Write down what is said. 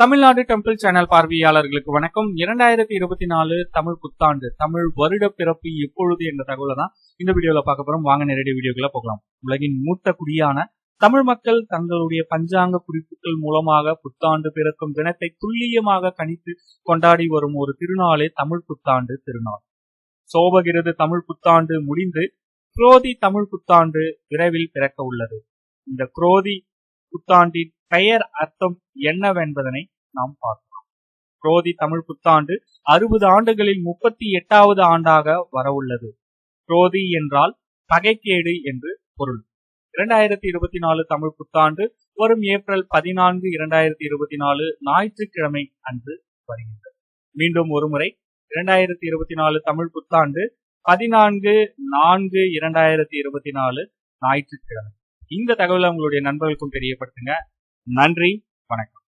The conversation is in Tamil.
தமிழ்நாடு டெம்பிள் சேனல் பார்வையாளர்களுக்கு வணக்கம். இரண்டாயிரத்தி இருபத்தி நாலு தமிழ் புத்தாண்டு தமிழ் வருட பிறப்பு எப்பொழுது என்ற தகவலை தான் இந்த வீடியோல பார்க்க போறோம். வாங்க நேரடி வீடியோக்குள்ள போகலாம். உலகின் மூத்த குடியான தமிழ் மக்கள் தங்களுடைய பஞ்சாங்க குறிப்புகள் மூலமாக புத்தாண்டு பிறக்கும் தினத்தை துல்லியமாக கணித்து கொண்டாடி வரும் ஒரு திருநாளே தமிழ் புத்தாண்டு திருநாள். சோபகிருது தமிழ் புத்தாண்டு முடிந்து குரோதி தமிழ் புத்தாண்டு விரைவில் பிறக்க உள்ளது. இந்த குரோதி புத்தாண்டின் பெயர் அர்த்தம் என்னவென்பதனை நாம் பார்க்கலாம். குரோதி தமிழ் புத்தாண்டு அறுபது ஆண்டுகளில் முப்பத்தி எட்டாவது ஆண்டாக வரவுள்ளது. குரோதி என்றால் பகைக்கேடு என்று பொருள். இரண்டாயிரத்தி இருபத்தி நாலு தமிழ் புத்தாண்டு வரும் ஏப்ரல் பதினான்கு இரண்டாயிரத்தி இருபத்தி நாலு ஞாயிற்றுக்கிழமை அன்று வருகின்றது. மீண்டும் ஒருமுறை இரண்டாயிரத்தி இருபத்தி நாலு தமிழ் புத்தாண்டு பதினான்கு நான்கு இரண்டாயிரத்தி இருபத்தி நாலு ஞாயிற்றுக்கிழமை. இந்த தகவலை உங்களுடைய நண்பர்களுக்கும் தெரியப்படுத்துங்க. நன்றி வணக்கம்.